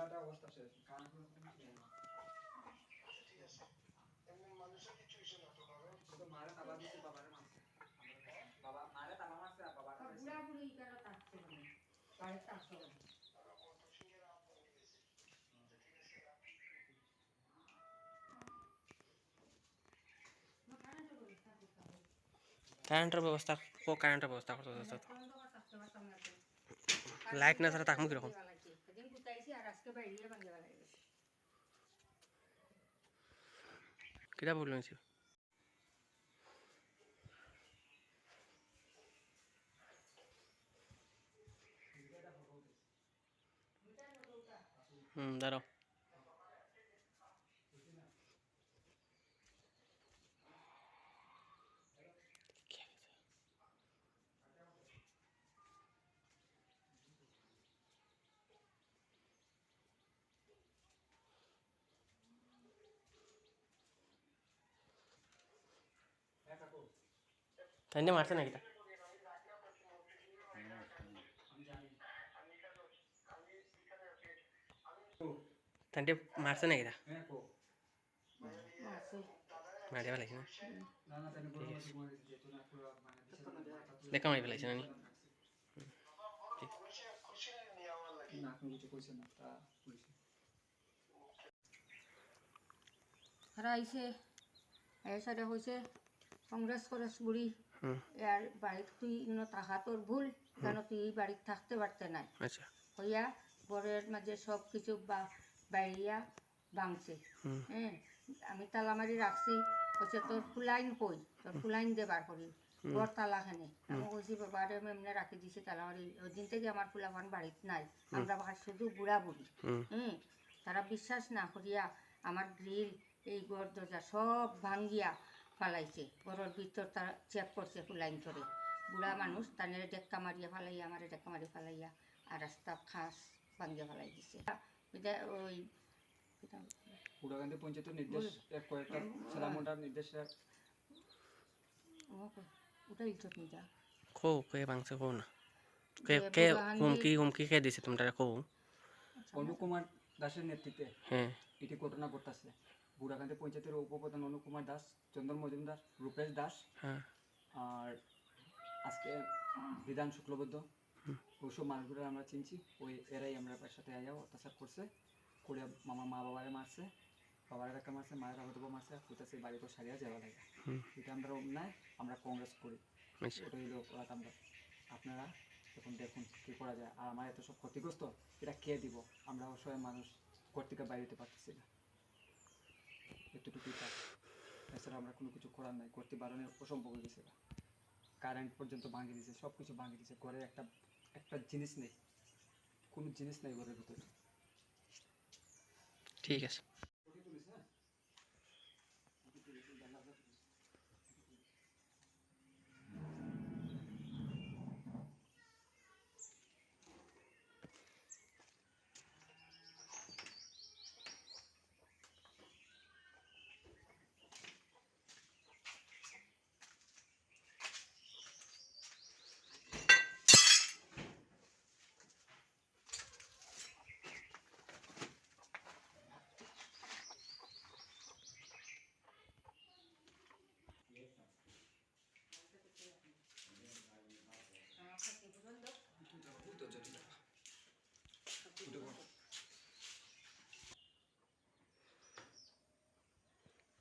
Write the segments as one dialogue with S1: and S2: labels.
S1: পুরাটা অবস্থা শেষ কারণ কোনো কিছু নেই শুধু মারে তালা দিছে বাবারে মারছে। বাবা মারে তালা মারছে আর বাবারে
S2: বুড়া বুড়ি কেন থাকছে মানে? বাড়িতে আসো
S3: কারেন্টের ব্যবস্থা কারেন্টের ব্যবস্থা করতে লাইট না ছাড়া থাকব কীরকম
S2: সেদিন গুতাইছি আর আজকে বাইরে ভাঙে বেলা গেছে
S3: কিটা বলল নিছি হুম দাঁড়াও তাই মারছে নাকি তা তাই মারছে নাকি তা
S1: হ্যাঁ কো
S2: আছে
S3: মারি ফেলাইছে না
S1: না না তাই বড় বড় করে যেত না পুরো মানে দিছে মাথা তুলে
S3: দেখা মারি ফেলাইছে নানি
S1: না কোনো কিছু কইছে না তা পুলিশে
S2: আর আইছে এই সাইডে হয়েছে কংগ্রেস করেস বুড়ি তুই ইনো থাকা তোর ভুল কেন তুই এই বাড়িতে থাকতে পারতে নাই?
S3: আচ্ছা।
S2: হইয়া ঘরের মাঝে সব কিছু বাইরিয়া ভাঙছে। হ্যাঁ আমি রাখছি হচ্ছে তোর ফুলাইন কই? তোর ফুলাইন দে বার করি। ঘর তালা খানে। আমি কইছি বাবারে এমনি রাখি দিছি তালা মারি ওই দিন থেকে আমার ফুলাবান বাড়িত নাই। আমরা বাড়ি শুধু বুড়া বুড়ি।
S3: হুম।
S2: হুম। তারা বিশ্বাস না করিয়া আমার গ্রিল এই ঘর দরজা সব ভাঙ্গিয়া ফালাইছে। ঘরের ভিতর তারা চেক করছে ফুলাইন করে বুড়া মানুষ তানের ডেক্কা মারিয়া ফালাইয়া আমার ডেক্কা মারি ফালাইয়া আর রাস্তা খাস ভাঙ্গিয়া ফালাই দিছে। ওই
S1: পুরাগান্ধী পঞ্চায়েতের নির্দেশ কয়েকটা সালামন্ডার নির্দেশে
S2: ওটা ইজ্জত নিয়ে
S3: কো কে ভাঙছে কো না। কে কে হুমকি হুমকি কে দিছে তোমরা কো
S1: অনুকুমার দাসের নেতৃত্বে
S3: হ্যাঁ।
S1: এটি ঘটনা ঘটতেছে। বুড়াকান্দি পঞ্চায়েতের উপপ্রধান অনুকুমার দাস চন্দন মজুমদার রূপেশ দাস
S3: হ্যাঁ।
S1: আর আজকে বিধান শুক্লবদ্ধ ওইসব মানুষগুলো আমরা চিনছি। ওই এরাই আমরা সাথে আয়া অত্যাচার করছে। করে মামা মা বাবারে মারছে বাবার একা মারছে মায়ের আহতব মারছে কোথাছে বাড়ি তো সারিয়া যাওয়া লাগে। এটা আমরা অন্যায় আমরা কংগ্রেস করি।
S3: আচ্ছা।
S1: ওটাই হলো অপরাধ আমরা। আপনারা এখন দেখুন কী করা যায়। আর আমার এত সব ক্ষতিগ্রস্ত এটা কে দিব? আমরা অসহায় মানুষ ঘর থেকে বাইরে যেতে পারতেছি না। এতটুকুই কাজ এছাড়া আমরা কোনো কিছু করার নাই, করতে বারণের অসম্ভব হয়ে গেছে কারেন্ট পর্যন্ত ভাঙিয়ে দিয়েছে সব কিছু ভাঙিয়ে দিয়েছে ঘরে একটা একটা জিনিস নেই। কোনো জিনিস নেই ঘরের ভিতরে।
S3: ঠিক আছে।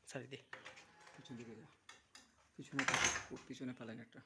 S3: সারি দি।
S1: পিছন দিকে যা। পিছনে পিছনে ফেলেন একটা।